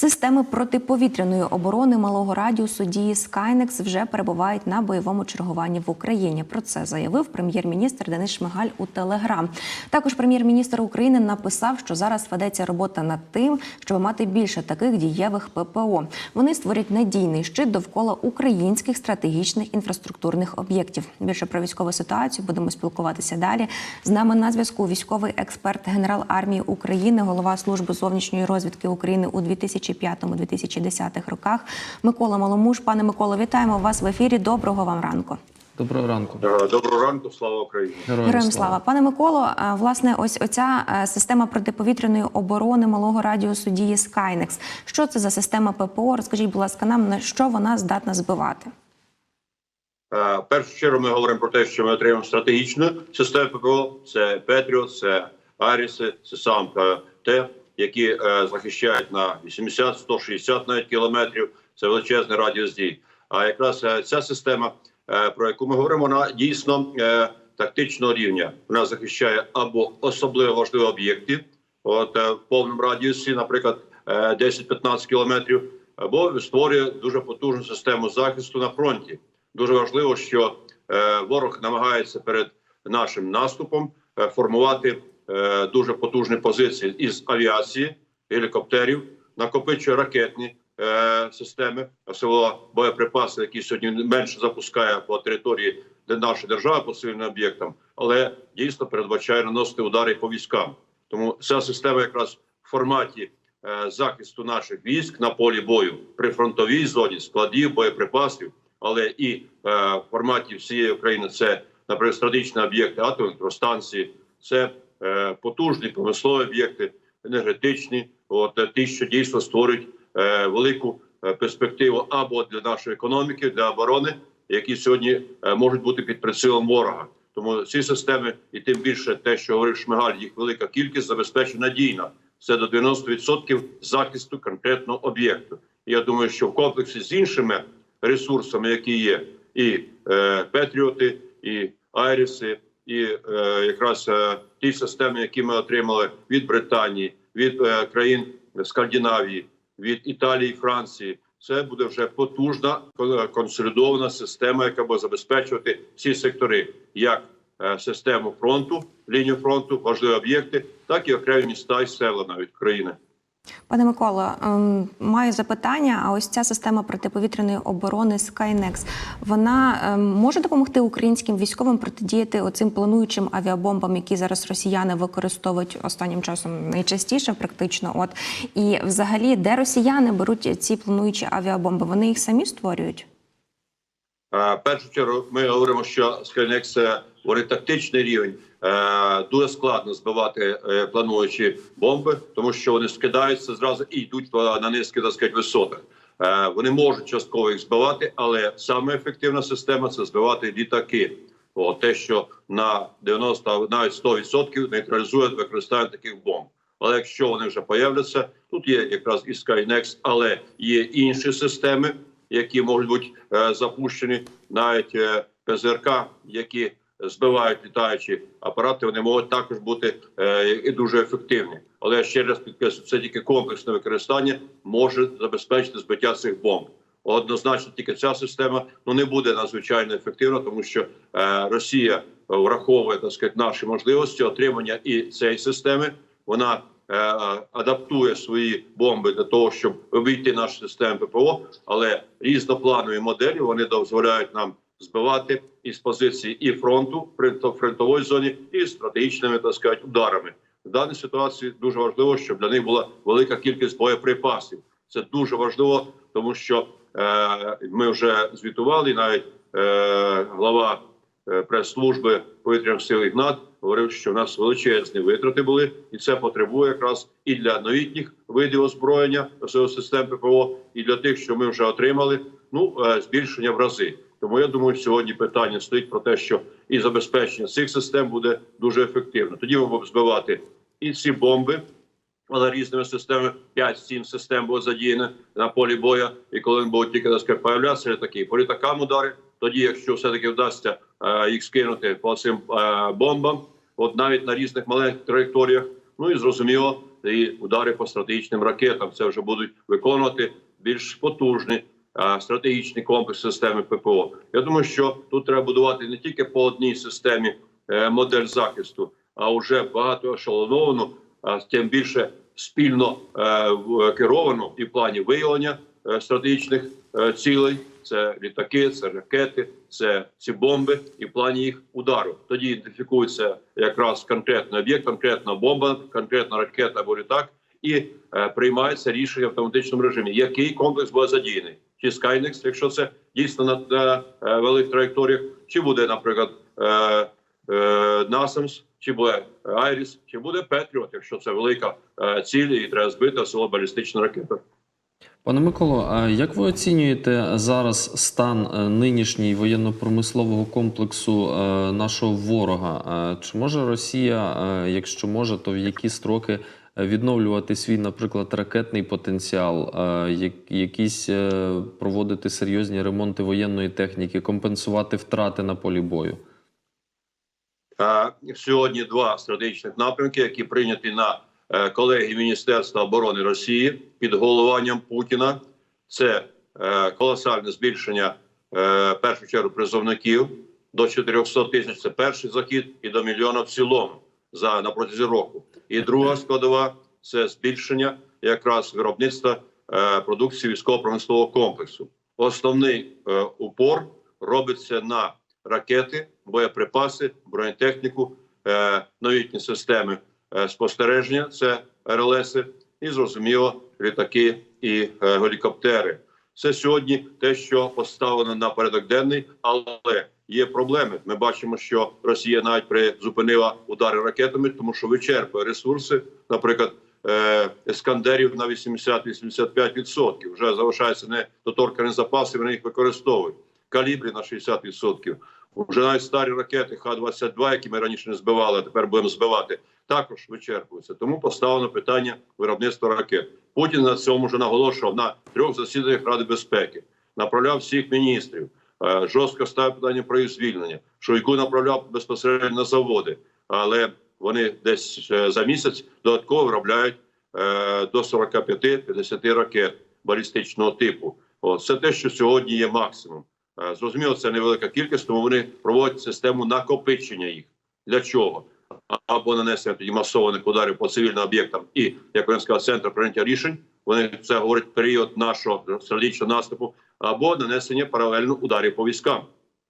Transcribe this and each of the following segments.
Системи протиповітряної оборони малого радіусу дії Скайнекс вже перебувають на бойовому чергуванні в Україні. Про це заявив прем'єр-міністр Денис Шмигаль у Телеграм. Також прем'єр-міністр України написав, що зараз ведеться робота над тим, щоб мати більше таких дієвих ППО. Вони створять надійний щит довкола українських стратегічних інфраструктурних об'єктів. Більше про військову ситуацію будемо спілкуватися далі. З нами на зв'язку військовий експерт, генерал армії України, голова служби зовнішньої розвідки України у 2005-2010 роках. Микола Маломуш. Пане Миколо, вітаємо вас в ефірі. Доброго вам ранку. Доброго ранку. Е, Доброго ранку, слава Україні. Героям слава, пане Миколо. е, Власне, ось оця е, система протиповітряної оборони малого радіусу дії Скайнекс. Що це за система ППО? Розкажіть, будь ласка, нам на що вона здатна збивати? В першу чергу ми говоримо про те, що ми отримаємо стратегічну систему ППО. Це Петріот, це Аріси, це сам Т, які е, захищають на 80, 160 навіть кілометрів. Це величезний радіус дій. А якраз е, ця система, е, про яку ми говоримо, вона дійсно е, тактичного рівня. Вона захищає або особливо важливі об'єкти, от е, в повному радіусі, наприклад, е, 10-15 кілометрів, або створює дуже потужну систему захисту на фронті. Дуже важливо, що е, ворог намагається перед нашим наступом е, формувати е, дуже потужні позиції із авіації, гелікоптерів, накопичує ракетні е, системи, особливо боєприпаси, які сьогодні менше запускає по території нашої держави по цивільним об'єктам, але дійсно передбачає наносити удари по військам. Тому ця система якраз в форматі е, захисту наших військ на полі бою при фронтовій зоні складів боєприпасів, але і в форматі всієї України це, наприклад, стратегічні об'єкти атомної електростанції, це потужні промислові об'єкти, енергетичні, от е, ті, що дійсно створюють е, велику е, перспективу або для нашої економіки, для оборони, які сьогодні е, можуть бути під прицілом ворога. Тому ці системи, і тим більше те, що говорив Шмигаль, їх велика кількість забезпечена надійно. Це до 90% захисту конкретного об'єкту. Я думаю, що в комплексі з іншими ресурсами, які є, і е, Петріоти, і Айріси, і е, якраз е, ті системи, які ми отримали від Британії, від е, країн Скандинавії, від Італії, Франції. Це буде вже потужна кон- консолідована система, яка буде забезпечувати всі сектори, як е, систему фронту, лінію фронту, важливі об'єкти, так і окремі міста і села навіть країни. Пане Миколо, ем, маю запитання. А ось ця система протиповітряної оборони Skynex, вона ем, може допомогти українським військовим протидіяти оцим плануючим авіабомбам, які зараз росіяни використовують останнім часом найчастіше, практично. От і взагалі, де росіяни беруть ці плануючі авіабомби? Вони їх самі створюють? Е, першу чергу ми говоримо, що Скальник це говорить тактичний рівень. Е, Дуже складно збивати е, плануючі бомби, тому що вони скидаються зразу і йдуть на низьких так сказати, висотах. Вони можуть частково їх збивати, але саме ефективна система це збивати літаки. О, те, що на 90, навіть 100% нейтралізує використання таких бомб. Але якщо вони вже появляться, тут є якраз і Skynex, але є інші системи, які можуть бути е, запущені, навіть е, ПЗРК, які збивають літаючі апарати, вони можуть також бути е, і дуже ефективні. Але ще раз підкреслю, це тільки комплексне використання може забезпечити збиття цих бомб. Однозначно, тільки ця система ну не буде надзвичайно ефективна, тому що е, Росія враховує так сказати, наші можливості отримання і цієї системи. Вона адаптує свої бомби для того, щоб обійти наші системи ППО, але різнопланові моделі вони дозволяють нам збивати із позиції і фронту фронтової зоні, і стратегічними так сказати, ударами. В даній ситуації дуже важливо, щоб для них була велика кількість боєприпасів. Це дуже важливо, тому що е, ми вже звітували, навіть е, глава е, прес-служби повітряних сил Ігнат говорив, що в нас величезні витрати були, і це потребує якраз і для новітніх видів озброєння систем ППО, і для тих, що ми вже отримали, ну е, збільшення в рази. Тому я думаю, сьогодні питання стоїть про те, що і забезпечення цих систем буде дуже ефективно. Тоді ми будемо збивати і ці бомби, але різними системами 5-7 систем було задіяно на полі боя. І коли вони будуть тільки появлятися такі по літакам удари, тоді, якщо все таки вдасться е, їх скинути по цим е, бомбам, от навіть на різних маленьких траєкторіях, ну і зрозуміло, і удари по стратегічним ракетам. Це вже будуть виконувати більш потужні е, стратегічні комплекси системи ППО. Я думаю, що тут треба будувати не тільки по одній системі е, модель захисту, а вже багато ешелоновану, тим більше спільно е, керовану і в плані виявлення е, стратегічних е, цілей. Це літаки, це ракети, це ці бомби, і в плані їх удару. Тоді ідентифікується якраз конкретний об'єкт, конкретна бомба, конкретна ракета або літак, і е, приймається рішення в автоматичному режимі, який комплекс буде задіяний. Чи Skynex, якщо це дійсно на, на е, великих траєкторіях, чи буде, наприклад, е, е, NASAMS, чи буде Айріс, чи буде Петріот, якщо це велика е, ціль і треба збити село балістична ракета. Пане Миколо, а як ви оцінюєте зараз стан е, нинішній воєнно-промислового комплексу е, нашого ворога? Е, Чи може Росія, якщо може, то в які строки відновлювати свій, наприклад, ракетний потенціал, якісь проводити серйозні ремонти воєнної техніки, компенсувати втрати на полі бою? Сьогодні два стратегічних напрямки, які прийняті на е, колегії Міністерства оборони Росії під головуванням Путіна. Це е, колосальне збільшення е, першу чергу призовників до 400 тисяч. Це перший захід і до мільйона в цілому за на протязі року. І друга складова це збільшення якраз виробництва продукції військово-промислового комплексу. Основний упор робиться на ракети, боєприпаси, бронетехніку, новітні системи спостереження, це РЛСи, і зрозуміло, літаки і е, гелікоптери. Це сьогодні те, що поставлено на порядок денний, але є проблеми. Ми бачимо, що Росія навіть призупинила удари ракетами, тому що вичерпує ресурси, наприклад. е, Ескандерів на 80-85%. Вже залишаються недоторкані запаси, вони їх використовують. Калібрі на 60%. Вже навіть старі ракети Х-22, які ми раніше не збивали, а тепер будемо збивати, також вичерпуються. Тому поставлено питання виробництва ракет. Путін на цьому вже наголошував на трьох засіданнях Ради безпеки, направляв всіх міністрів, е, жорстко ставив питання про їх звільнення. Шойгу направляв безпосередньо на заводи, але вони десь е, за місяць додатково виробляють е, до 45-50 ракет балістичного типу. Це те, що сьогодні є максимум. Е, Зрозуміло, це невелика кількість, тому вони проводять систему накопичення їх. Для чого? Або нанесення тоді масованих ударів по цивільним об'єктам і, як він сказав, центр прийняття рішень. Вони це говорять період нашого стратегічного наступу, або нанесення паралельно ударів по військам,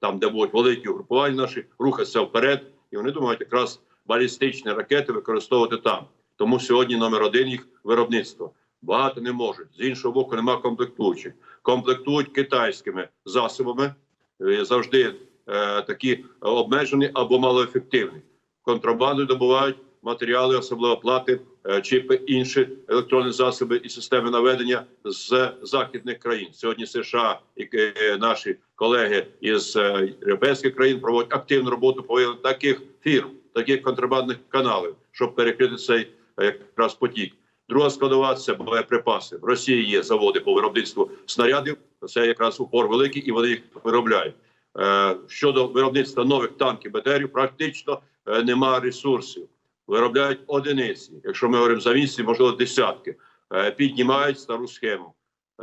там, де будуть великі угрупування наші, рухатися вперед, і вони думають якраз балістичні ракети використовувати там. Тому сьогодні номер один їх виробництво. Багато не можуть. З іншого боку, немає комплектуючих. Комплектують китайськими засобами, е, завжди е, такі обмежені або малоефективні. Контрабандою добувають матеріали, особливо плати, е, чіпи, інші електронні засоби і системи наведення з західних країн. Сьогодні США і е, наші колеги із е, європейських країн проводять активну роботу по таких фірм, таких контрабандних каналів, щоб перекрити цей е, якраз потік. Друга складова це боєприпаси. В Росії є заводи по виробництву снарядів. Це якраз упор великий, і вони їх виробляють. Е, щодо виробництва нових танків БТРів, практично е, немає ресурсів. Виробляють одиниці. Якщо ми говоримо за місяці, можливо, десятки. Е, піднімають стару схему.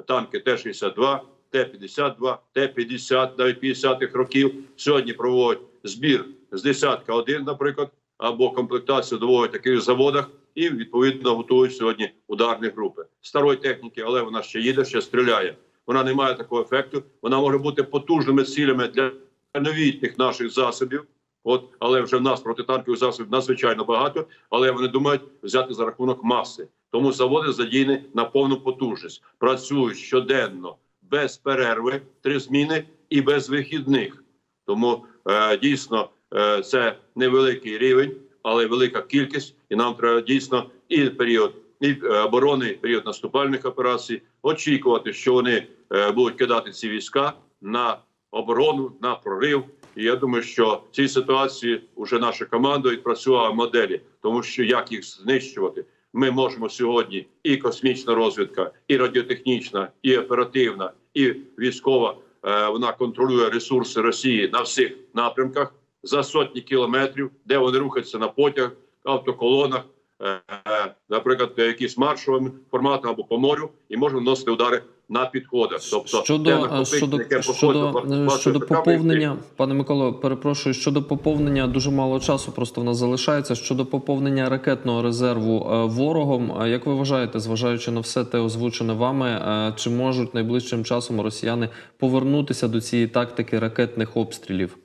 Танки Т-62, Т-52, Т-50, навіть 50-х років. Сьогодні проводять збір з десятка один, наприклад, або комплектацію доводять в таких заводах і відповідно готують сьогодні ударні групи старої техніки, але вона ще їде, ще стріляє. Вона не має такого ефекту. Вона може бути потужними цілями для новітніх наших засобів. От, але вже в нас протитанкових засобів надзвичайно багато, але вони думають взяти за рахунок маси. Тому заводи задіяні на повну потужність, працюють щоденно без перерви, три зміни і без вихідних. Тому е, дійсно е, це невеликий рівень, але велика кількість, і нам треба дійсно і період і е, оборони, і період наступальних операцій очікувати, що вони е, будуть кидати ці війська на оборону, на прорив. І я думаю, що в цій ситуації вже наша команда відпрацювала моделі, тому що як їх знищувати, ми можемо сьогодні і космічна розвідка, і радіотехнічна, і оперативна, і військова. е, Вона контролює ресурси Росії на всіх напрямках за сотні кілометрів, де вони рухаються на потяг, автоколонах, е, е, наприклад, якісь маршовим форматом або по морю, і можемо наносити удари на підходах. Тобто щодо, е, щодо, яке щодо, щодо поповнення, пане Миколо, перепрошую, щодо поповнення дуже мало часу, просто в нас залишається. Щодо поповнення ракетного резерву ворогом, як ви вважаєте, зважаючи на все те озвучене вами, чи можуть найближчим часом росіяни повернутися до цієї тактики ракетних обстрілів?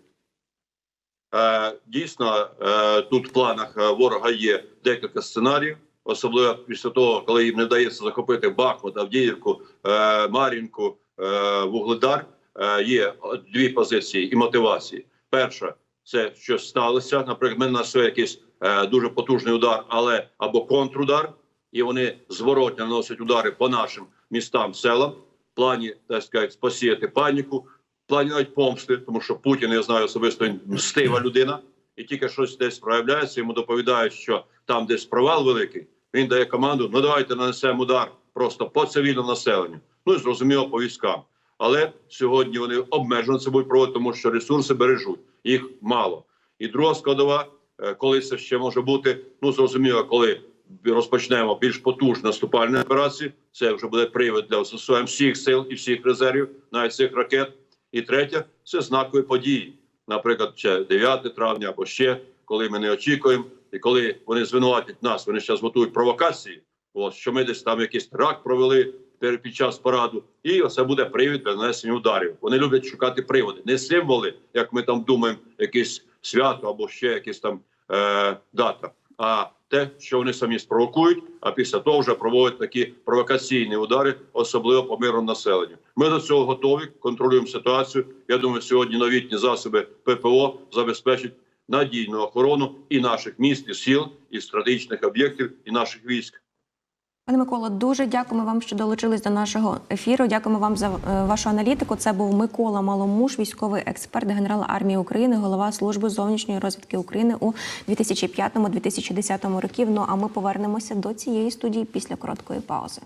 Е, Дійсно, е, тут в планах е, ворога є декілька сценаріїв, особливо після того, коли їм не вдається захопити Бахмут, Авдіївку, Мар'їнку, Вугледар. Є дві позиції і мотивації. Перша це щось сталося. Наприклад, ми нанесли якийсь дуже потужний удар, але або контрудар, і вони зворотня наносять удари по нашим містам, селам. В плані так сказати, посіяти паніку, плані навіть помсти, тому що Путін, я знаю особисто мстива людина, і тільки щось десь проявляється, йому доповідають, що там десь провал великий. Він дає команду: ну давайте нанесемо удар просто по цивільному населенню. Ну і зрозуміло по військам. Але сьогодні вони обмежено це будуть проводити, тому що ресурси бережуть, їх мало. І друга складова, е, коли це ще може бути, ну зрозуміло, коли розпочнемо більш потужні наступальні операції, це вже буде привід для застосування всіх сил і всіх резервів, навіть цих ракет. І третє це знакові події. Наприклад, ще 9 травня або ще, коли ми не очікуємо, і коли вони звинуватять нас, вони зараз готують провокації. От що ми десь там якийсь теракт провели під час параду, і це буде привід для нанесення ударів. Вони люблять шукати приводи, не символи, як ми там думаємо, якесь свято або ще якась там е, дата, а те, що вони самі спровокують, а після того вже проводять такі провокаційні удари, особливо по мирному населенню. Ми до цього готові, контролюємо ситуацію. Я думаю, сьогодні новітні засоби ППО забезпечать надійну охорону і наших міст, і сіл, і стратегічних об'єктів, і наших військ. Пане Микола, дуже дякуємо вам, що долучились до нашого ефіру. Дякуємо вам за е, вашу аналітику. Це був Микола Маломуш, військовий експерт, генерал армії України, голова служби зовнішньої розвідки України у 2005-2010 років. Ну а ми повернемося до цієї студії після короткої паузи.